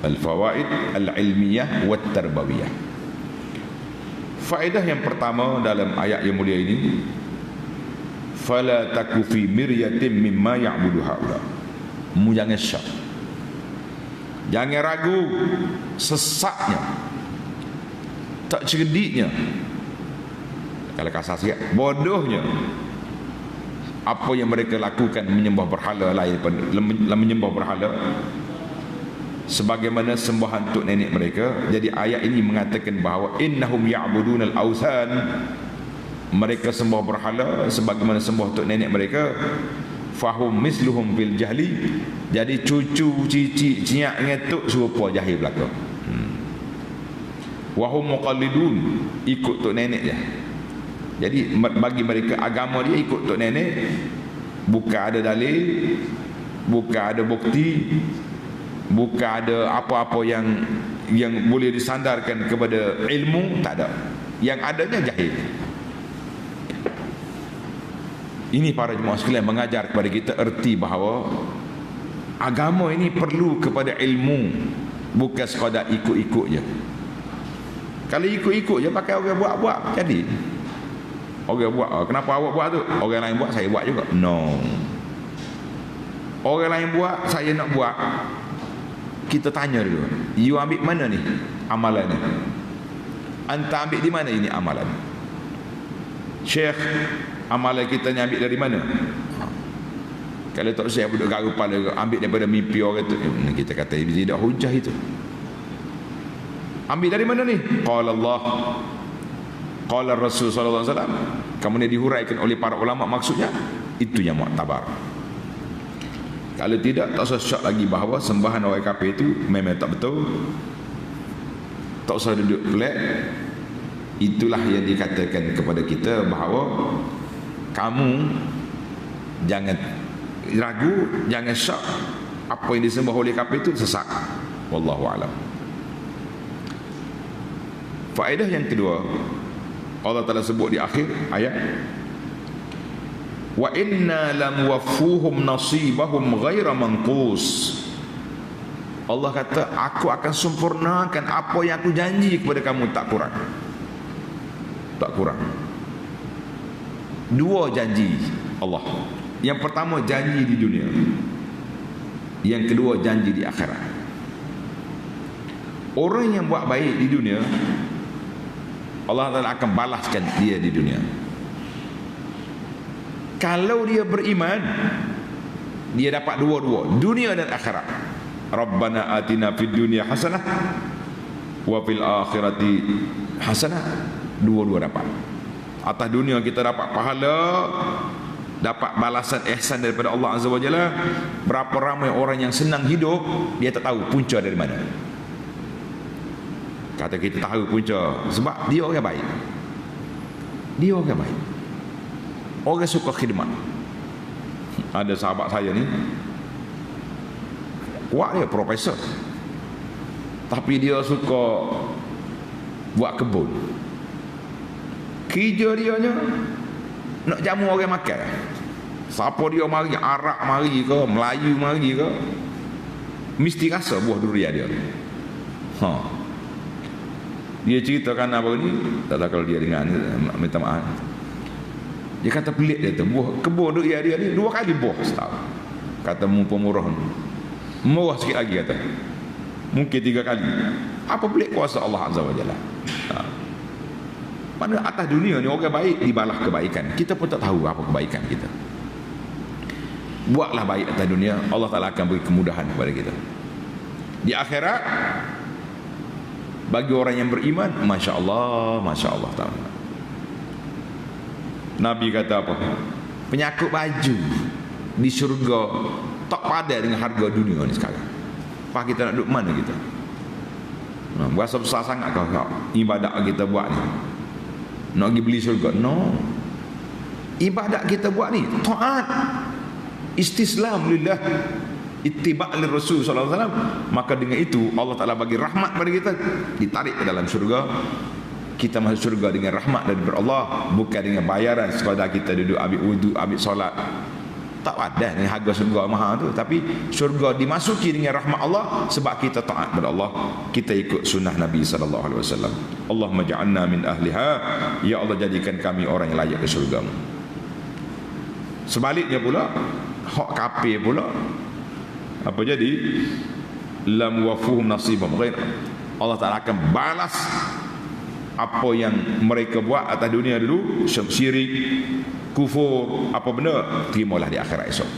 Al-fawaid al-ilmiyah wa tarbawiyah. Faedah yang pertama dalam ayat yang mulia ini fala taku fi miryatin mimma ya'budu haula. Mu jangan syak. Jangan ragu sesatnya. Tak cerdiknya. Kalau kasar sikit, bodohnya. Apa yang mereka lakukan menyembah berhala lain menyembah berhala sebagaimana sembahan untuk nenek mereka. Jadi ayat ini mengatakan bahawa innahum ya'budun al-awthan. Mereka sembah berhala sebagaimana sembah untuk nenek mereka. Fahum misluhum bil jahli. Jadi cucu cici ciak ngetuk serupa jahil belaka. Hmm. wahum muqallidun. Ikut tok nenek je. Jadi bagi mereka agama dia ikut tok nenek. Bukan ada dalil. Bukan ada bukti bukan ada apa-apa yang yang boleh disandarkan kepada ilmu tak ada. Yang adanya jahil. Ini para jemaah sekalian mengajar kepada kita erti bahawa agama ini perlu kepada ilmu bukan sekadar ikut-ikut je. Kalau ikut-ikut je pakai orang buat-buat jadi. Orang buat ah, kenapa awak buat tu? Orang lain buat saya buat juga. No. Orang lain buat saya nak buat kita tanya dulu you ambil mana ni amalan ni? Anta ambil di mana ini amalan? Syekh amalan kita ni ambil dari mana? Kalau tak saya duduk kat kepala ambil daripada mimpi orang tu. Eh, kita kata ini tidak hujah itu. Ambil dari mana ni? Qala Allah qala Rasul sallallahu alaihi wasallam. Kemudian dihuraikan oleh para ulama maksudnya. Itu yang muktabar kalau tidak tak usah syak lagi bahawa sembahan orang kafir itu memang tak betul. Tak usah duduk pelik. Itulah yang dikatakan kepada kita bahawa kamu jangan ragu, jangan syak apa yang disembah oleh kafir itu sesat. Wallahu alam. Faedah yang kedua Allah Taala sebut di akhir ayat wa inna lam wafuhum nasibahum ghaira manqus. Allah kata aku akan sempurnakan apa yang aku janji kepada kamu. Tak kurang. Tak kurang. Dua janji Allah. Yang pertama janji di dunia. Yang kedua janji di akhirat. Orang yang buat baik di dunia Allah akan balaskan dia di dunia kalau dia beriman dia dapat dua-dua dunia dan akhirat. Rabbana atina fid dunya hasanah wa fil akhirati hasanah. Dua-dua dapat. Atas dunia kita dapat pahala dapat balasan ihsan daripada Allah Azza wa Jalla. Berapa ramai orang yang senang hidup dia tak tahu punca dari mana. Kata kita tahu punca sebab dia orang baik. Dia orang baik Orang suka khidmat. Ada sahabat saya ni Kuat dia profesor. Tapi dia suka Buat kebun. Kerja dia nya Nak jamu orang makan. Siapa dia mari Arab mari ke Melayu mari ke Mesti rasa buah durian dia. Ha. Dia ceritakan apa ni tak tahu kalau dia dengar ni minta maaf dia kata pelik dia tu buah kebun dia dia ni dua kali buah setahun. Kata mu pemurah ni. Murah sikit lagi kata. Mungkin tiga kali. Apa pelik kuasa Allah Azza wa Jalla. Ha. Mana atas dunia ni orang baik dibalas kebaikan. Kita pun tak tahu apa kebaikan kita. Buatlah baik atas dunia, Allah Taala akan beri kemudahan kepada kita. Di akhirat bagi orang yang beriman, masya-Allah, masya-Allah taala. Nabi kata apa? Penyakut baju di syurga tak pada dengan harga dunia ni sekarang. Apa kita nak duduk mana kita? Nah, berasa besar sangat kau, kau ibadat kita buat ni. Nak pergi beli syurga? No. Ibadat kita buat ni taat. Istislam lillah ittiba' lir rasul sallallahu alaihi wasallam maka dengan itu Allah Taala bagi rahmat pada kita ditarik ke dalam syurga kita masuk surga dengan rahmat daripada Allah bukan dengan bayaran sekadar kita duduk ambil wudu ambil solat. Tak ada dengan harga syurga mahal tu. Tapi syurga dimasuki dengan rahmat Allah sebab kita taat kepada Allah. Kita ikut sunnah Nabi sallallahu alaihi wasallam. Allahumma ja'alna min ahliha. Ya Allah jadikan kami orang yang layak ke syurga. Sebaliknya pula hak kafir pula apa jadi? Lam wafuhum nasibam ghair. Allah Taala akan balas apa yang mereka buat atas dunia dulu syirik kufur apa benda terimalah di akhirat esok.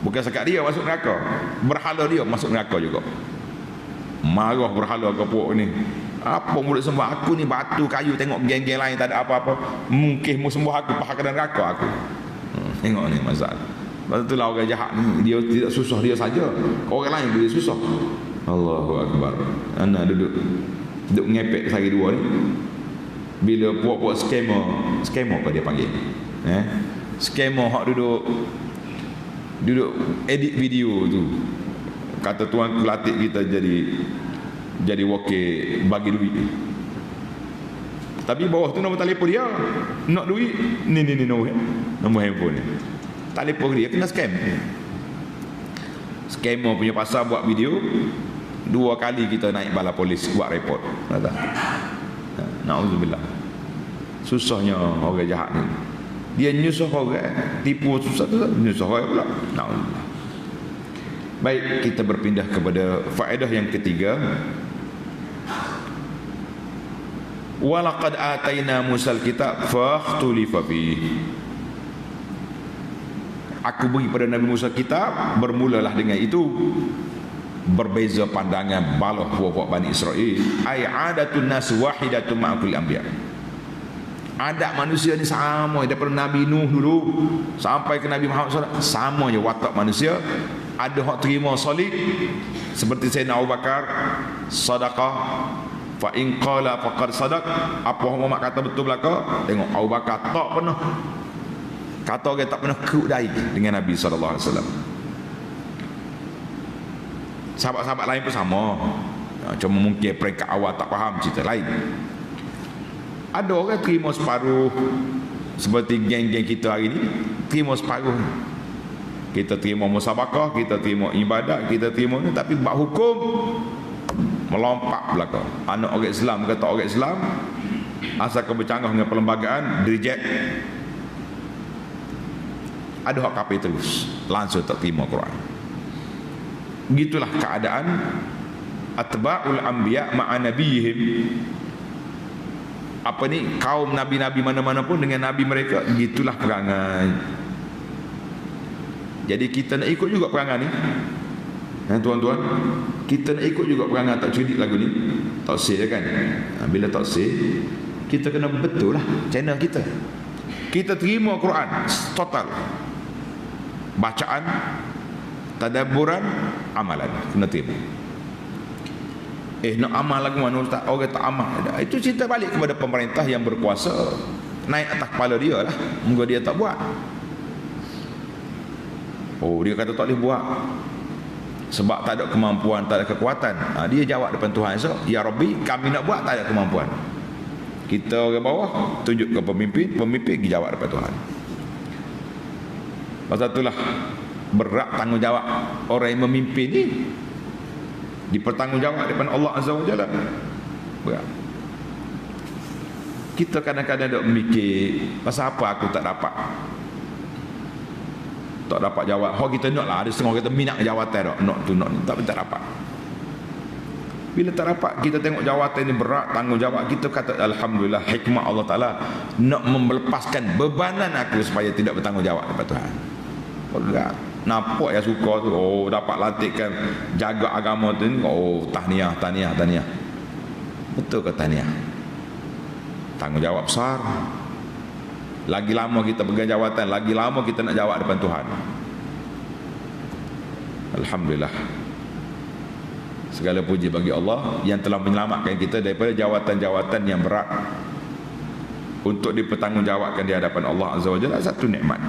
Bukan sekat dia masuk neraka berhala dia masuk neraka juga. Marah berhala ke puak ni. Apa mulut sembah aku ni? Batu kayu tengok geng-geng lain tak ada apa-apa. Mungkin mu sembah aku pahak dan neraka aku. Hmm, tengok ni masalah Lepas tu lah orang jahat ni. Dia tidak susah dia saja. Orang lain dia susah. Allahu Akbar. Anak duduk Duduk ngepek sehari dua ni bila puak-puak scammer scammer apa dia panggil? Eh? Scammer hak duduk duduk edit video tu. Kata tuan pelatih kita jadi jadi wakil bagi duit. Tapi bawah tu nombor telefon dia. Nak duit ni ni ni nombor, nombor handphone ni. Telefon dia kena scam. Scammer punya pasal buat video dua kali kita naik bala polis buat report. Kata Na'udzubillah. Susahnya orang jahat ni. Dia nyusah orang Tipu susah tu Nyusah orang pula. Na'udzubillah. Baik kita berpindah kepada Faedah yang ketiga. Walaqad atayna Musa kitab Fakhtulifa Aku beri pada Nabi Musa kitab Bermulalah dengan itu berbeza pandangan baloh puak-puak Bani Israel ay adatun nas wahidatun ma'akul anbiya. Adat manusia ni sama daripada Nabi Nuh dulu sampai ke Nabi Muhammad SAW sama je watak manusia. Ada hak terima solid seperti Sayyidina Abu Bakar sadaqah. Fa in qala faqad sadaq. Apa Muhammad kata betul belaka? Tengok Abu Bakar tak pernah. Kata orang tak pernah kudai dengan Nabi sallallahu alaihi wasallam sahabat-sahabat lain pun sama. Ha, cuma mungkin peringkat awal tak faham cerita lain. Ada orang terima separuh seperti geng-geng kita hari ni terima separuh. Kita terima musabakah kita terima ibadat kita terima ni tapi bab hukum melompat belakang. Anak orang Islam kata orang Islam asal bercanggah dengan perlembagaan reject. Ada hak kapi terus. Langsung tak terima Quran Begitulah keadaan atba'ul anbiya ma'a nabiyihim. Apa ni kaum nabi-nabi mana-mana pun dengan nabi mereka gitulah perangai. Jadi kita nak ikut juga perangai ni. Ha, tuan-tuan, kita nak ikut juga perangai tak cerdik lagu ni. Tak sih kan? Ha, bila tak sih, kita kena betul lah channel kita. Kita terima Quran total. Bacaan tadabburan amalan. Kena terima eh nak amal lagi mana tak orang tak amal. Itu cerita balik kepada pemerintah yang berkuasa. Naik atas kepala dia lah. Moga dia tak buat. Oh dia kata tak boleh buat. Sebab tak ada kemampuan tak ada kekuatan. Ha, dia jawab depan Tuhan so, ya Rabbi kami nak buat tak ada kemampuan. Kita orang bawah tunjuk ke pemimpin pemimpin pergi jawab depan Tuhan. Pasal itulah berat tanggungjawab orang yang memimpin ni. Dipertanggungjawab depan Allah Azza wa Jalla. Berat. Kita kadang-kadang dok mikir pasal apa aku tak dapat? Tak dapat jawab. Oh kita nak lah. Ada setengah kita minat jawatan dok? Nak tu nak ni. Tapi tak dapat. Bila tak dapat kita tengok jawatan ini berat tanggungjawab kita kata Alhamdulillah hikmah Allah Ta'ala nak melepaskan bebanan aku supaya tidak bertanggungjawab kepada Tuhan. Berat nampak yang suka tu oh dapat latihkan jaga agama tu oh tahniah tahniah tahniah. Betul ke tahniah? Tanggungjawab besar. Lagi lama kita pegang jawatan lagi lama kita nak jawab depan Tuhan. Alhamdulillah. Segala puji bagi Allah yang telah menyelamatkan kita daripada jawatan-jawatan yang berat untuk dipertanggungjawabkan di hadapan Allah Azza wa Jalla. Satu nikmat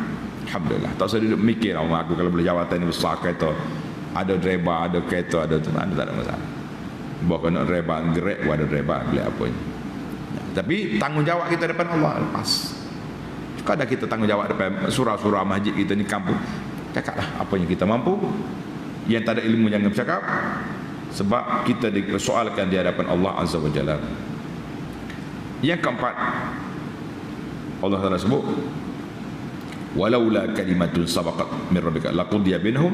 Alhamdulillah. Tak usah duduk mikir oh, aku kalau boleh jawatan ni besar kereta. Ada driver, ada kereta, ada tu tak ada masalah. Bawa kena driver, gerak ada driver, boleh apa ni. Ya, tapi tanggungjawab kita depan Allah lepas. Kadang kita tanggungjawab depan surah-surah masjid kita ni kampung. Cakaplah apa yang kita mampu. Yang tak ada ilmu jangan bercakap. Sebab kita dipersoalkan di hadapan Allah Azza wa Jalla. Yang keempat, Allah Taala sebut, "Walaula kalimatun sabaqat min rabbika laqudiya bainahum."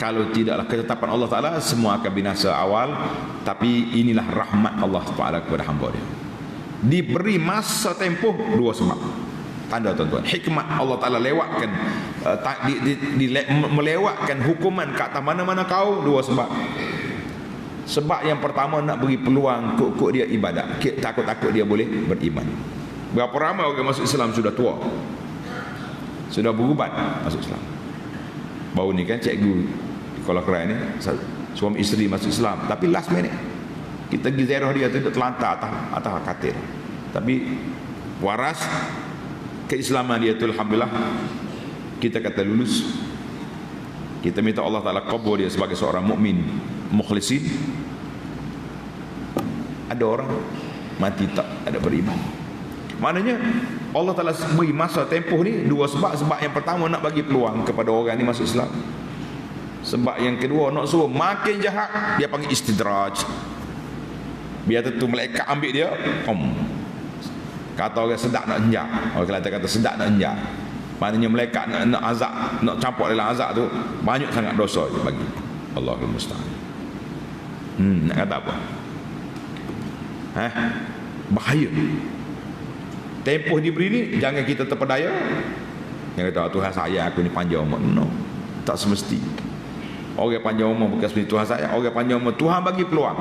Kalau tidaklah ketetapan Allah Taala, semua akan binasa awal, tapi inilah rahmat Allah Taala kepada hamba dia. Diberi masa tempoh dua sebab tanda tuan-tuan hikmat Allah Taala lewatkan uh, di, di, di, melewatkan hukuman ke atas mana-mana kau dua sebab sebab yang pertama nak beri peluang kok dia ibadat. Takut-takut dia boleh beriman. Berapa ramai orang masuk Islam sudah tua sudah berubat masuk Islam. Baru ni kan cikgu kalau kerai ni suami isteri masuk Islam. Tapi last minute kita pergi ziarah dia tu terlantar atas, atas katil. Tapi waras keislaman dia tu alhamdulillah kita kata lulus. Kita minta Allah Taala kubur dia sebagai seorang mukmin mukhlisin. Ada orang mati tak ada beriman. Maknanya Allah Taala beri masa tempoh ni dua sebab sebab yang pertama nak bagi peluang kepada orang ni masuk Islam sebab yang kedua nak suruh makin jahat dia panggil istidraj biar tentu malaikat ambil dia om Kata orang sedap nak enjak. Orang Kelantan kata sedap nak enjak. Maknanya malaikat nak, nak azab, nak campur dalam azab tu, banyak sangat dosa je bagi. Allahul Musta'an. Hmm, nak kata apa? Eh? Bahaya. Tempoh diberi ni, jangan kita terpedaya. Yang kata, Tuhan saya aku ni panjang umur. No. Tak semesti. Orang panjang umur bukan seperti Tuhan saya. Orang panjang umur, Tuhan bagi peluang.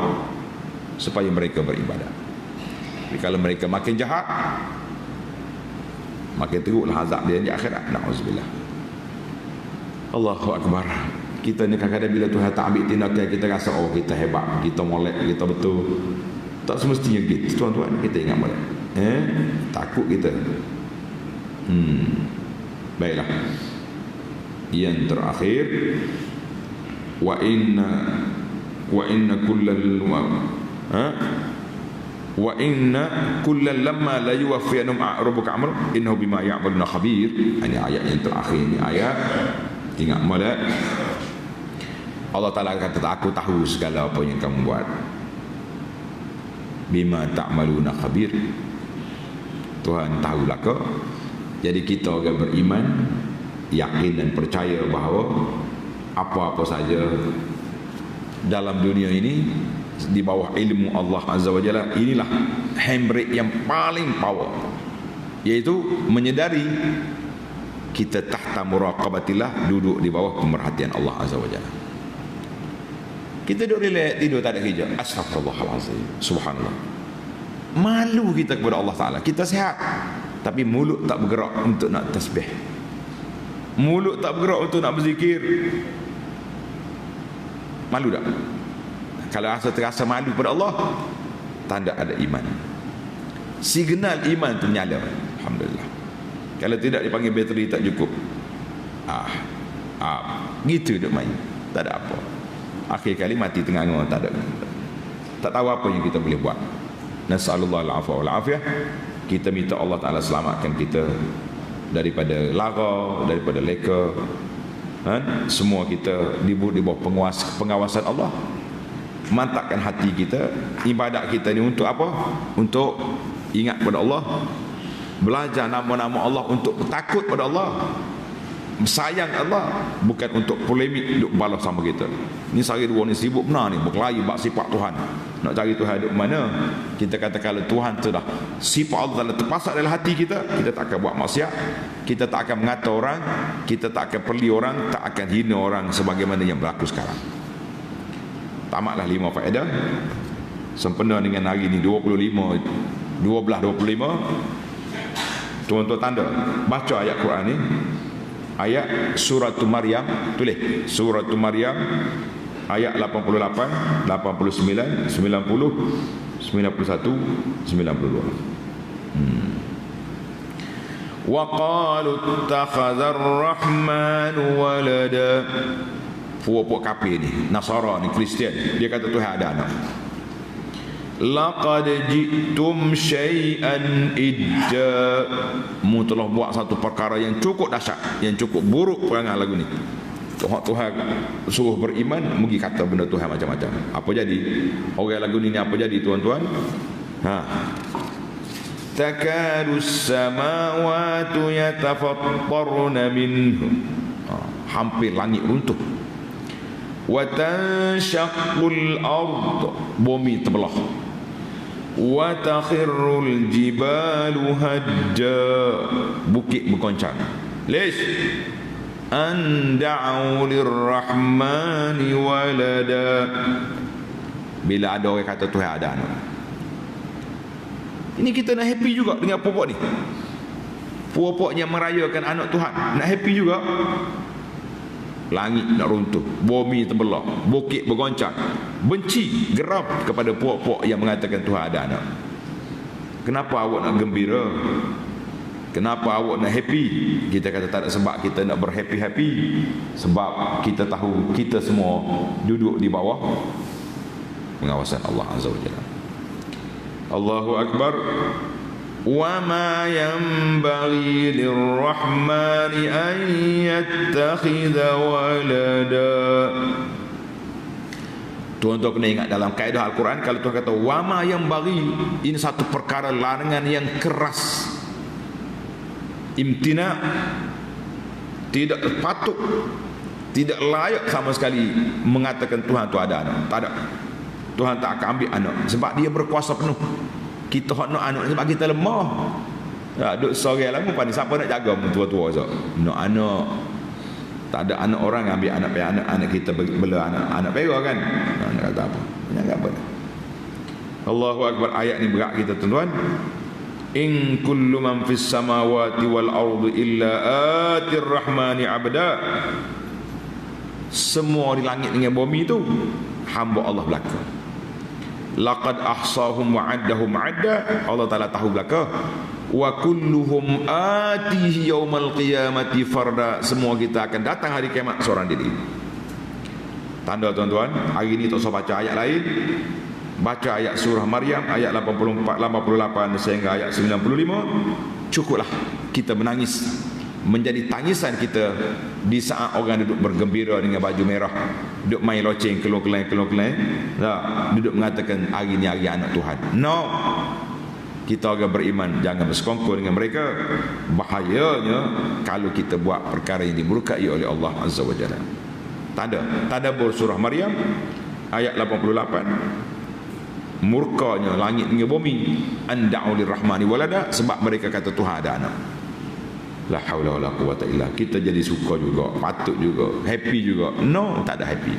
Supaya mereka beribadah. Tapi kalau mereka makin jahat Makin teruklah azab dia di akhirat Na'udzubillah Allahu Akbar Kita ni kadang-kadang bila Tuhan tak ambil tindakan Kita rasa oh kita hebat Kita molek, kita betul Tak semestinya gitu Tuan-tuan kita ingat molek eh? Takut kita. Hmm. Baiklah. Yang terakhir. Wa inna Wa inna kullal Ha? wa inna kullal lamma la yuwaffiyanum rabbuka amr innahu bima ya'maluna khabir. Ini ayat yang terakhir ini ayat. Ingat molek Allah Taala kata aku tahu segala apa yang kamu buat. Bima ta'maluna khabir Tuhan tahu ke jadi kita orang beriman yakin dan percaya bahawa apa-apa saja dalam dunia ini di bawah ilmu Allah Azza wa Jalla inilah handbrake yang paling power. Yaitu menyedari kita tahta muraqabatillah duduk di bawah pemerhatian Allah Azza wa Jalla. Kita duduk relax tidur tak ada kerja astagfirullahalazim subhanallah malu kita kepada Allah Taala. Kita sihat tapi mulut tak bergerak untuk nak tasbih. Mulut tak bergerak untuk nak berzikir. Malu tak? Kalau rasa terasa malu pada Allah tanda ada iman. Signal iman tu nyala alhamdulillah. Kalau tidak dipanggil bateri tak cukup. Ah ah gitu dia main. Tak ada apa. Akhir kali mati tengah ngah tak ada. Tak tahu apa yang kita boleh buat nasallallahu alaihi wal afiyah kita minta Allah taala selamatkan kita daripada lara daripada leka. Kan semua kita di bawah penguasa pengawasan Allah. Mantapkan hati kita. Ibadat kita ni untuk apa? Untuk ingat pada Allah. Belajar nama-nama Allah untuk takut pada Allah. Sayang Allah. Bukan untuk polemik duk balas sama kita. Ni sehari dua ni sibuk benar ni. Berkelahi bak sifat Tuhan nak cari Tuhan duk mana? Kita kata kalau Tuhan tu dah sifat Allah dah terpasang dalam hati kita kita tak akan buat maksiat. Kita tak akan mengata orang kita tak akan perli orang tak akan hina orang sebagaimana yang berlaku sekarang. Tamatlah lima faedah. Sempena dengan hari ini 25 12 25 tuan-tuan tanda baca ayat Quran ni. Ayat surah Maryam tulis. Surah Maryam ayat 88 89 90 91 92 hmm. وقالوا اتخذ الرحمن ولدا puak-puak kafir ni Nasara ni Kristian dia kata Tuhan ada anak laqad ji'tum syai'an idda mu telah buat satu perkara yang cukup dahsyat yang cukup buruk perangai lagu ni Tuhan Tuhan suruh beriman pergi kata benda Tuhan macam-macam. Apa jadi? Orang lagu ni, apa jadi tuan-tuan? Ha. Takadu samawati yatafattarna minhu. Ha, hampir langit runtuh. Wa tanshaqqul ard bumi terbelah. Wa takhirrul jibalu hadda bukit bergoncang. Les an da'u lirrahmani walada bila ada orang kata Tuhan ada anak ini kita nak happy juga dengan puak ni. Puak-puak yang merayakan anak Tuhan. Nak happy juga. Langit nak runtuh. Bumi terbelah. Bukit bergoncang. Benci, geram kepada puak-puak yang mengatakan Tuhan ada anak. Kenapa awak nak gembira? Kenapa awak nak happy? Kita kata tak ada sebab kita nak berhappy-happy. Sebab kita tahu kita semua duduk di bawah pengawasan Allah Azza wa Jalla. Allahu Akbar. Wa ma yanbaghi lirrahmani an yattakhidha walada. Tuan-tuan kena ingat dalam kaedah Al-Quran kalau Tuhan kata wa ma bagi ini satu perkara larangan yang keras Imtina Tidak patut Tidak layak sama sekali Mengatakan Tuhan itu ada anak. Tak ada. Tuhan tak akan ambil anak. Sebab dia berkuasa penuh. Kita nak anak sebab kita lemah. Ya, duk sore lah ni siapa nak jaga tua-tua so. nak anak. Tak ada anak orang yang ambil anak anak anak kita bela anak anak pera kan? Nak kata apa? Nak apa Allahu akbar. Ayat ni berat kita tuan-tuan in kullu man fis samawati wal ardi illa atir rahmani abda. Semua di langit dengan bumi tu hamba Allah belaka. Laqad ahsahum wa addahum adda. Allah Taala tahu belaka. Wa kulluhum atihi yaumal qiyamati farda. Semua kita akan datang hari kiamat seorang diri. Tanda tuan-tuan hari ini tak usah baca ayat lain baca ayat surah Maryam ayat 84 88 sehingga ayat 95 cukuplah kita menangis menjadi tangisan kita di saat orang duduk bergembira dengan baju merah duduk main loceng keluar keleng keluar keleng tak duduk mengatakan hari ini hari anak Tuhan. No. Kita agak beriman jangan bersekongkol dengan mereka. Bahayanya kalau kita buat perkara yang dimurkai oleh Allah Azza wa Jalla. Tanda tanda surah Maryam ayat 88 murkanya langit dengan bumi anda'u lirrahmani walada sebab mereka kata Tuhan ada anak. La haula wala quwata illa kita jadi suka juga patut juga happy juga. No tak ada happy.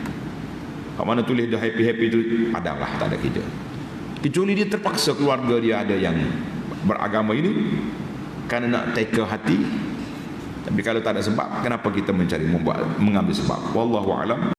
Kat mana tulis dia happy happy tu padamlah tak ada kerja. Kecuali dia terpaksa keluarga dia ada yang beragama ini kerana nak teka hati. Tapi kalau tak ada sebab kenapa kita mencari membuat mengambil sebab? Wallahu alam